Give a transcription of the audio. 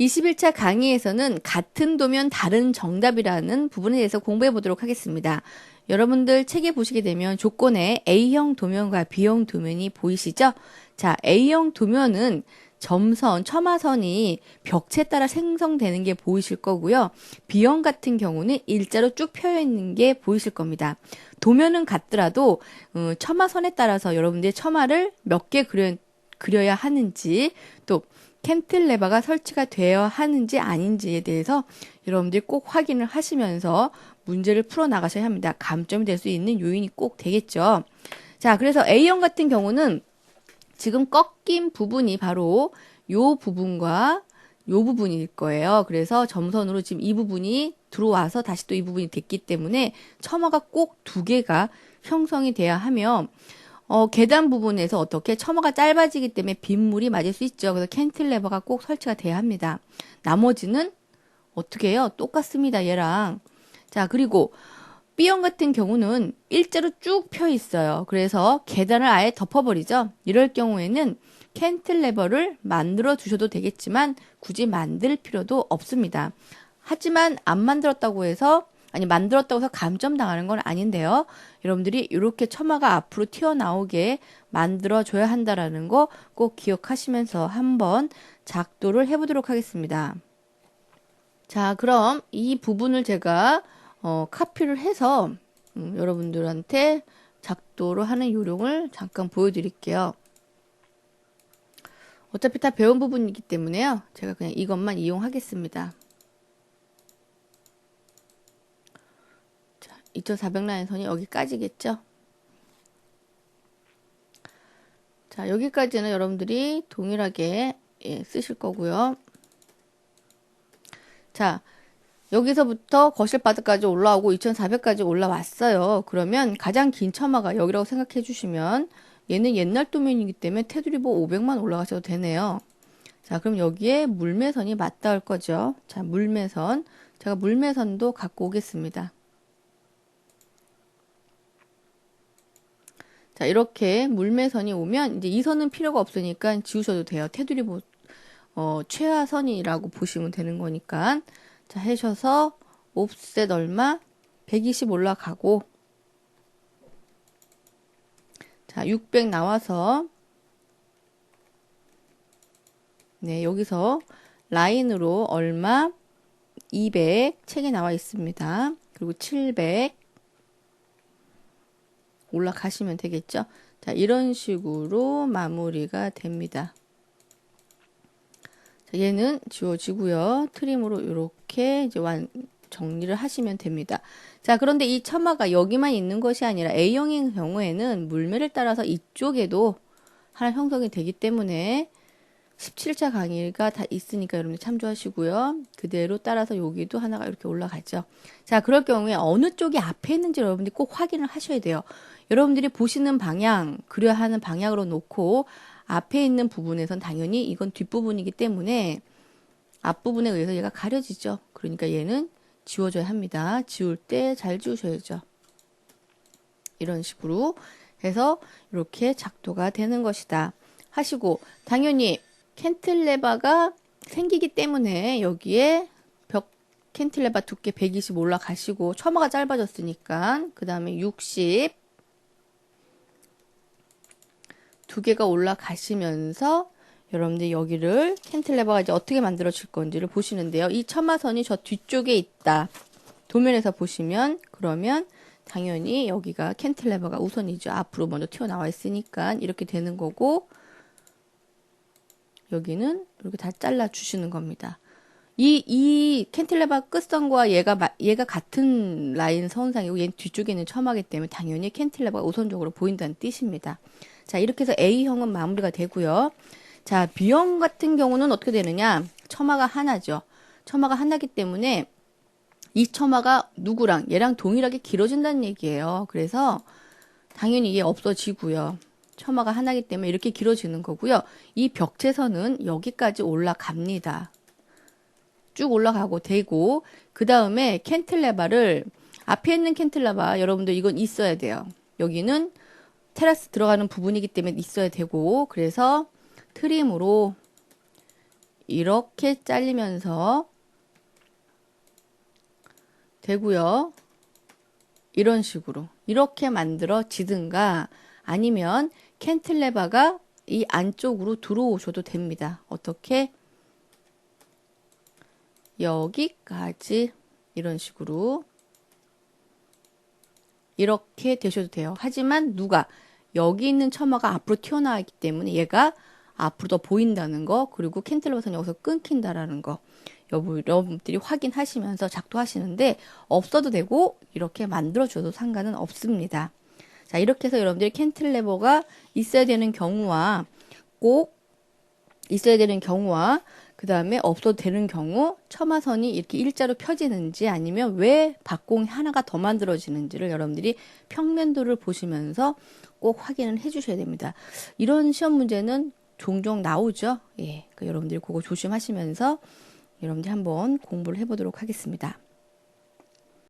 21차 강의에서는 같은 도면 다른 정답이라는 부분에 대해서 공부해 보도록 하겠습니다. 여러분들 책에 보시게 되면 조건에 A형 도면과 B형 도면이 보이시죠? 자, A형 도면은 점선, 첨화선이 벽체에 따라 생성되는 게 보이실 거고요. B형 같은 경우는 일자로 쭉 펴여 있는 게 보이실 겁니다. 도면은 같더라도 어, 첨화선에 따라서 여러분들의 첨화를 몇 개 그려, 그려야 하는지 또 캔틀레버가 설치가 되어 하는지 아닌지에 대해서 여러분들이 꼭 확인을 하시면서 문제를 풀어 나가셔야 합니다. 감점이 될 수 있는 요인이 꼭 되겠죠. 자, 그래서 A형 같은 경우는 지금 꺾인 부분이 바로 요 부분과 요 부분일 거예요. 그래서 점선으로 지금 이 부분이 들어와서 다시 또 이 부분이 됐기 때문에 첨화가 꼭 두 개가 형성이 돼야 하며 어, 계단 부분에서 어떻게 처마가 짧아지기 때문에 빗물이 맞을 수 있죠. 그래서 캔틸레버가 꼭 설치가 돼야 합니다. 나머지는 어떻게 해요? 똑같습니다. 얘랑. 자, 그리고 B형 같은 경우는 일자로 쭉 펴 있어요. 그래서 계단을 아예 덮어버리죠. 이럴 경우에는 캔틀레버를 만들어 주셔도 되겠지만 굳이 만들 필요도 없습니다. 하지만 안 만들었다고 해서 아니 만들었다고 해서 감점 당하는 건 아닌데요. 여러분들이 이렇게 처마가 앞으로 튀어나오게 만들어 줘야 한다라는 거 꼭 기억하시면서 한번 작도를 해보도록 하겠습니다. 자, 그럼 이 부분을 제가 어, 카피를 해서 음, 여러분들한테 작도를 하는 요령을 잠깐 보여드릴게요. 어차피 다 배운 부분이기 때문에요. 제가 그냥 이것만 이용하겠습니다. 2400라인 선이 여기까지겠죠? 자, 여기까지는 여러분들이 동일하게 예, 쓰실 거고요. 자, 여기서부터 거실 바닥까지 올라오고 2400까지 올라왔어요. 그러면 가장 긴 처마가 여기라고 생각해 주시면 얘는 옛날 도면이기 때문에 테두리 보 500만 올라가셔도 되네요. 자, 그럼 여기에 물매선이 맞닿을 거죠. 자, 물매선. 제가 물매선도 갖고 오겠습니다. 자, 이렇게 물매선이 오면 이제 이 선은 필요가 없으니까 지우셔도 돼요. 테두리 보, 어, 최하선이라고 보시면 되는 거니까. 자, 하셔서 옵셋 얼마? 120 올라가고 자, 600 나와서 네, 여기서 라인으로 얼마? 200 책에 나와 있습니다. 그리고 700 올라가시면 되겠죠. 자, 이런 식으로 마무리가 됩니다. 자, 얘는 지워지고요. 트림으로 이렇게 이제 완 정리를 하시면 됩니다. 자, 그런데 이 처마가 여기만 있는 것이 아니라 A형인 경우에는 물매를 따라서 이쪽에도 하나 형성이 되기 때문에 17차 강의가 다 있으니까 여러분들 참조하시고요. 그대로 따라서 여기도 하나가 이렇게 올라가죠. 자, 그럴 경우에 어느 쪽이 앞에 있는지 여러분들이 꼭 확인을 하셔야 돼요. 여러분들이 보시는 방향, 그려야 하는 방향으로 놓고 앞에 있는 부분에선 당연히 이건 뒷부분이기 때문에 앞부분에 의해서 얘가 가려지죠. 그러니까 얘는 지워줘야 합니다. 지울 때 잘 지우셔야죠. 이런 식으로 해서 이렇게 작도가 되는 것이다. 하시고 당연히 캔틀레바가 생기기 때문에 여기에 벽 캔틀레바 두께 120 올라가시고 처마가 짧아졌으니까 그 다음에 60 두 개가 올라가시면서 여러분들 여기를 캔틀레버가 이제 어떻게 만들어질 건지를 보시는데요. 이 처마선이 저 뒤쪽에 있다. 도면에서 보시면 그러면 당연히 여기가 캔틀레버가 우선이죠. 앞으로 먼저 튀어나와 있으니까 이렇게 되는 거고 여기는 이렇게 다 잘라 주시는 겁니다. 이, 이 캔틸레바 끝선과 얘가, 얘가 같은 라인 선상이고 얘는 뒤쪽에 있는 처마기 때문에 당연히 캔틸레바가 우선적으로 보인다는 뜻입니다. 자, 이렇게 해서 A형은 마무리가 되고요. 자, B형 같은 경우는 어떻게 되느냐? 처마가 하나죠. 처마가 하나기 때문에 이 처마가 누구랑 얘랑 동일하게 길어진다는 얘기예요. 그래서 당연히 얘 없어지고요. 처마가 하나기 때문에 이렇게 길어지는 거고요. 이 벽체선은 여기까지 올라갑니다. 쭉 올라가고 되고 그 다음에 캔틀레바를 앞에 있는 캔틀레바 여러분들 이건 있어야 돼요. 여기는 테라스 들어가는 부분이기 때문에 있어야 되고 그래서 트림으로 이렇게 잘리면서 되고요. 이런 식으로 이렇게 만들어지든가 아니면 캔틀레바가 이 안쪽으로 들어오셔도 됩니다. 어떻게? 여기까지 이런 식으로 이렇게 되셔도 돼요. 하지만 누가 여기 있는 처마가 앞으로 튀어나왔기 때문에 얘가 앞으로 더 보인다는 거 그리고 캔틀러버선 여기서 끊긴다라는 거 여러분들이 확인하시면서 작도하시는데 없어도 되고 이렇게 만들어 줘도 상관은 없습니다. 자 이렇게 해서 여러분들이 캔틀레버가 있어야 되는 경우와 꼭 있어야 되는 경우와 그 다음에 없어도 되는 경우 처마선이 이렇게 일자로 펴지는지 아니면 왜 박공이 하나가 더 만들어지는지를 여러분들이 평면도를 보시면서 꼭 확인을 해 주셔야 됩니다. 이런 시험 문제는 종종 나오죠. 예. 그 여러분들이 그거 조심하시면서 여러분들이 한번 공부를 해보도록 하겠습니다.